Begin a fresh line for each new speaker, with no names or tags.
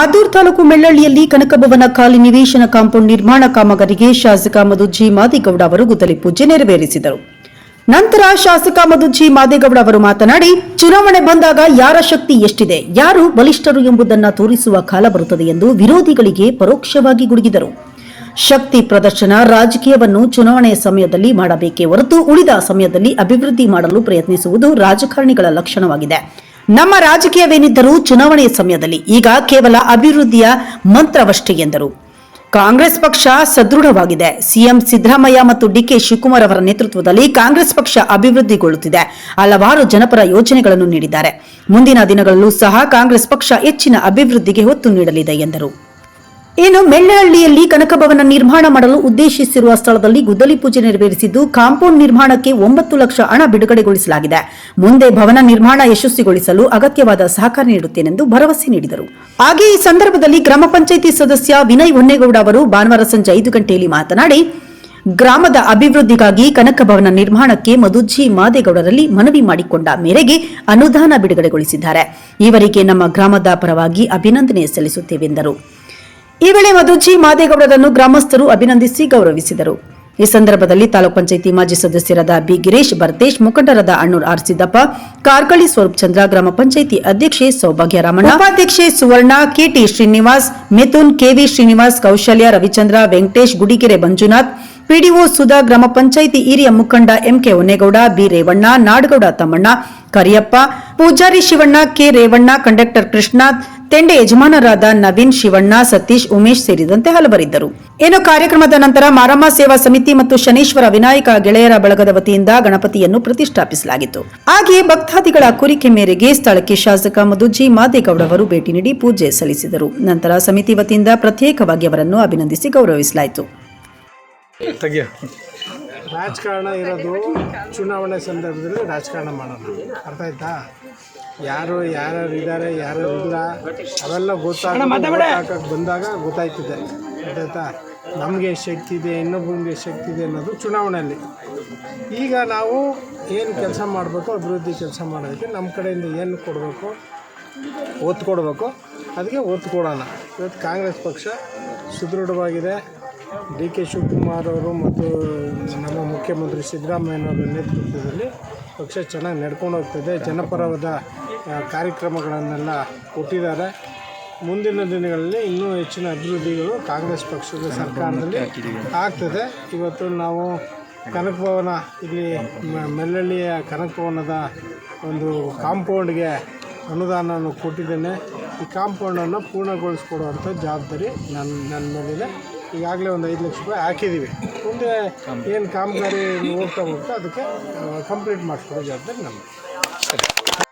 ಮದ್ದೂರು ತಾಲೂಕು ಮೆಳ್ಳಳ್ಳಿಯಲ್ಲಿ ಕನಕಭವನ ಖಾಲಿ ನಿವೇಶನ ಕಾಂಪೌಂಡ್ ನಿರ್ಮಾಣ ಕಾಮಗಾರಿಗೆ ಶಾಸಕ ಮಧು ಜಿ ಮಾದೇಗೌಡ ಅವರು ಗುದ್ದಲಿ ಪೂಜೆ ನೆರವೇರಿಸಿದರು. ನಂತರ ಶಾಸಕ ಮಧು ಜಿ ಮಾದೇಗೌಡ ಅವರು ಮಾತನಾಡಿ, ಚುನಾವಣೆ ಬಂದಾಗ ಯಾರ ಶಕ್ತಿ ಎಷ್ಟಿದೆ, ಯಾರು ಬಲಿಷ್ಠರು ಎಂಬುದನ್ನು ತೋರಿಸುವ ಕಾಲ ಬರುತ್ತದೆ ಎಂದು ವಿರೋಧಿಗಳಿಗೆ ಪರೋಕ್ಷವಾಗಿ ಗುಡುಗಿದರು. ಶಕ್ತಿ ಪ್ರದರ್ಶನ ರಾಜಕೀಯವನ್ನು ಚುನಾವಣೆಯ ಸಮಯದಲ್ಲಿ ಮಾಡಬೇಕೇ ಹೊರತು ಉಳಿದ ಸಮಯದಲ್ಲಿ ಅಭಿವೃದ್ಧಿ ಮಾಡಲು ಪ್ರಯತ್ನಿಸುವುದು ರಾಜಕಾರಣಿಗಳ ಲಕ್ಷಣವಾಗಿದೆ. ನಮ್ಮ ರಾಜಕೀಯವೇನಿದ್ದರೂ ಚುನಾವಣೆಯ ಸಮಯದಲ್ಲಿ ಈಗ ಕೇವಲ ಅಭಿವೃದ್ಧಿಯ ಮಂತ್ರವಷ್ಟೇ ಎಂದರು. ಕಾಂಗ್ರೆಸ್ ಪಕ್ಷ ಸದೃಢವಾಗಿದೆ. ಸಿಎಂ ಸಿದ್ದರಾಮಯ್ಯ ಮತ್ತು ಡಿಕೆ ಶಿವಕುಮಾರ್ ಅವರ ನೇತೃತ್ವದಲ್ಲಿ ಕಾಂಗ್ರೆಸ್ ಪಕ್ಷ ಅಭಿವೃದ್ಧಿಗೊಳ್ಳುತ್ತಿದೆ. ಹಲವಾರು ಜನಪರ ಯೋಜನೆಗಳನ್ನು ನೀಡಿದ್ದಾರೆ. ಮುಂದಿನ ದಿನಗಳಲ್ಲೂ ಸಹ ಕಾಂಗ್ರೆಸ್ ಪಕ್ಷ ಹೆಚ್ಚಿನ ಅಭಿವೃದ್ಧಿಗೆ ಒತ್ತು ನೀಡಲಿದೆ ಎಂದರು. ಇನ್ನು ಮೆಳ್ಳಹಳ್ಳಿಯಲ್ಲಿ ಕನಕಭವನ ನಿರ್ಮಾಣ ಮಾಡಲು ಉದ್ದೇಶಿಸಿರುವ ಸ್ಥಳದಲ್ಲಿ ಗುದ್ದಲಿ ಪೂಜೆ ನೆರವೇರಿಸಿದ್ದು, ಕಾಂಪೌಂಡ್ ನಿರ್ಮಾಣಕ್ಕೆ ಒಂಬತ್ತು ಲಕ್ಷ ಹಣ ಬಿಡುಗಡೆಗೊಳಿಸಲಾಗಿದೆ. ಮುಂದೆ ಭವನ ನಿರ್ಮಾಣ ಯಶಸ್ವಿಗೊಳಿಸಲು ಅಗತ್ಯವಾದ ಸಹಕಾರ ನೀಡುತ್ತೇನೆಂದು ಭರವಸೆ ನೀಡಿದರು. ಹಾಗೆ ಈ ಸಂದರ್ಭದಲ್ಲಿ ಗ್ರಾಮ ಪಂಚಾಯಿತಿ ಸದಸ್ಯ ವಿನಯ್ ಹೊನ್ನೇಗೌಡ ಅವರು ಭಾನುವಾರ ಸಂಜೆ ಐದು ಗಂಟೆಯಲ್ಲಿ ಮಾತನಾಡಿ, ಗ್ರಾಮದ ಅಭಿವೃದ್ಧಿಗಾಗಿ ಕನಕಭವನ ನಿರ್ಮಾಣಕ್ಕೆ ಮಧುಜಿ ಮಾದೇಗೌಡರಲ್ಲಿ ಮನವಿ ಮಾಡಿಕೊಂಡ ಮೇರೆಗೆ ಅನುದಾನ ಬಿಡುಗಡೆಗೊಳಿಸಿದ್ದಾರೆ. ಇವರಿಗೆ ನಮ್ಮ ಗ್ರಾಮದ ಪರವಾಗಿ ಅಭಿನಂದನೆ ಸಲ್ಲಿಸುತ್ತೇವೆಂದರು. ಈ ವೇಳೆ ಮಧುಜಿ ಮಾದೇಗೌಡರನ್ನು ಗ್ರಾಮಸ್ಥರು ಅಭಿನಂದಿಸಿ ಗೌರವಿಸಿದರು. ಈ ಸಂದರ್ಭದಲ್ಲಿ ತಾಲೂಕ್ ಪಂಚಾಯಿತಿ ಮಾಜಿ ಸದಸ್ಯರಾದ ಬಿ ಗಿರೀಶ್ ಭರತೇಶ್ ಮುಖಂಡರಾದ ಅಣ್ಣೂರ್ ಆರ್ ಸಿದ್ದಪ್ಪ, ಕಾರ್ಕಳಿ ಸ್ವರೂಪ್ ಚಂದ್ರ, ಗ್ರಾಮ ಪಂಚಾಯಿತಿ ಅಧ್ಯಕ್ಷೆ ಸೌಭಾಗ್ಯ ರಾಮಣ್ಣ, ಉಪಾಧ್ಯಕ್ಷೆ Suvarna, KT Srinivas, Mithun, KV Srinivas, Kaushalya, Ravichandra, Venkatesh, Gudigere Manjunath, PDO Sudha, ಗ್ರಾಮ ಪಂಚಾಯಿತಿ ಹಿರಿಯ ಮುಖಂಡ MK Honnegowda, B Revanna, Nadagowda Thammanna, Kariyappa, Poojari Shivanna, K Revanna, conductor Krishna ತೆಂಡೆ ಯಜಮಾನರಾದ ನವೀನ್ ಶಿವಣ್ಣ ಸತೀಶ್ ಉಮೇಶ್ ಸೇರಿದಂತೆ ಹಲವರಿದ್ದರು. ಏನು ಕಾರ್ಯಕ್ರಮದ ನಂತರ ಮಾರಮ್ಮ ಸೇವಾ ಸಮಿತಿ ಮತ್ತು ಶನೀಶ್ವರ ವಿನಾಯಕ ಗೆಳೆಯರ ಬಳಗದ ವತಿಯಿಂದ ಗಣಪತಿಯನ್ನು ಪ್ರತಿಷ್ಠಾಪಿಸಲಾಗಿತ್ತು. ಹಾಗೆಯೇ ಭಕ್ತಾದಿಗಳ ಕೋರಿಕೆ ಮೇರೆಗೆ ಸ್ಥಳಕ್ಕೆ ಶಾಸಕ ಮಧುಜಿ ಮಾದೇಗೌಡ ಅವರು ಭೇಟಿ ನೀಡಿ ಪೂಜೆ ಸಲ್ಲಿಸಿದರು. ನಂತರ ಸಮಿತಿ ವತಿಯಿಂದ ಪ್ರತ್ಯೇಕವಾಗಿ ಅವರನ್ನು ಅಭಿನಂದಿಸಿ ಗೌರವಿಸಲಾಯಿತು.
ರಾಜಕಾರಣ ಇರೋದು ಚುನಾವಣೆ ಸಂದರ್ಭದಲ್ಲಿ ರಾಜಕಾರಣ ಮಾಡೋಣ ಅರ್ಥ ಆಯ್ತಾ? ಯಾರು ಯಾರ್ಯಾರು ಇದ್ದಾರೆ ಯಾರು ಇಲ್ಲ ಅವೆಲ್ಲ ಗೊತ್ತಾಗ ಬಂದಾಗ ಗೊತ್ತಾಯ್ತಿದೆ. ಗೊತ್ತಾಯ್ತಾ? ನಮಗೆ ಶಕ್ತಿ ಇದೆ ಇನ್ನೊಬ್ಬನಿಗೆ ಶಕ್ತಿ ಇದೆ ಅನ್ನೋದು ಚುನಾವಣೆಯಲ್ಲಿ. ಈಗ ನಾವು ಏನು ಕೆಲಸ ಮಾಡಬೇಕು ಅಭಿವೃದ್ಧಿ ಕೆಲಸ ಮಾಡೋದಕ್ಕೆ ನಮ್ಮ ಕಡೆಯಿಂದ ಏನು ಕೊಡಬೇಕು ಒತ್ತು ಕೊಡಬೇಕು ಅದಕ್ಕೆ ಒತ್ತು ಕೊಡೋಣ. ಇವತ್ತು ಕಾಂಗ್ರೆಸ್ ಪಕ್ಷ ಸುದೃಢವಾಗಿದೆ. ಡಿ ಕೆ ಶಿವಕುಮಾರ್ ಅವರು ಮತ್ತು ನಮ್ಮ ಮುಖ್ಯಮಂತ್ರಿ ಸಿದ್ದರಾಮಯ್ಯನವರ ನೇತೃತ್ವದಲ್ಲಿ ಪಕ್ಷ ಚೆನ್ನಾಗಿ ನಡ್ಕೊಂಡು ಹೋಗ್ತದೆ. ಜನಪರವಾದ ಕಾರ್ಯಕ್ರಮಗಳನ್ನೆಲ್ಲ ಕೊಟ್ಟಿದ್ದಾರೆ. ಮುಂದಿನ ದಿನಗಳಲ್ಲಿ ಇನ್ನೂ ಹೆಚ್ಚಿನ ಅಭಿವೃದ್ಧಿಗಳು ಕಾಂಗ್ರೆಸ್ ಪಕ್ಷದ ಸರ್ಕಾರದಲ್ಲಿ ಆಗ್ತದೆ. ಇವತ್ತು ನಾವು ಕನಕ ಭವನ ಇಲ್ಲಿ ಮೆಲ್ಲಳ್ಳಿಯ ಕನಕ ಭವನದ ಒಂದು ಕಾಂಪೌಂಡ್ಗೆ ಅನುದಾನವನ್ನು ಕೊಟ್ಟಿದ್ದೇನೆ. ಈ ಕಾಂಪೌಂಡನ್ನು ಪೂರ್ಣಗೊಳಿಸ್ಕೊಡುವಂಥ ಜವಾಬ್ದಾರಿ ನನ್ನ ನನ್ನ ಮೇಲಿದೆ. ಈಗಾಗಲೇ ಒಂದು ಐದು ಲಕ್ಷ ರೂಪಾಯಿ ಹಾಕಿದ್ದೀವಿ. ಮುಂದೆ ಏನು ಕಾಮಗಾರಿ ಹೋಗ್ತಾ ಹೋಗ್ತಾ ಅದಕ್ಕೆ ಕಂಪ್ಲೀಟ್ ಮಾಡಿಸ್ಕೊಡೋ ಜವಾಬ್ದಾರಿ ನಮ್ಮದು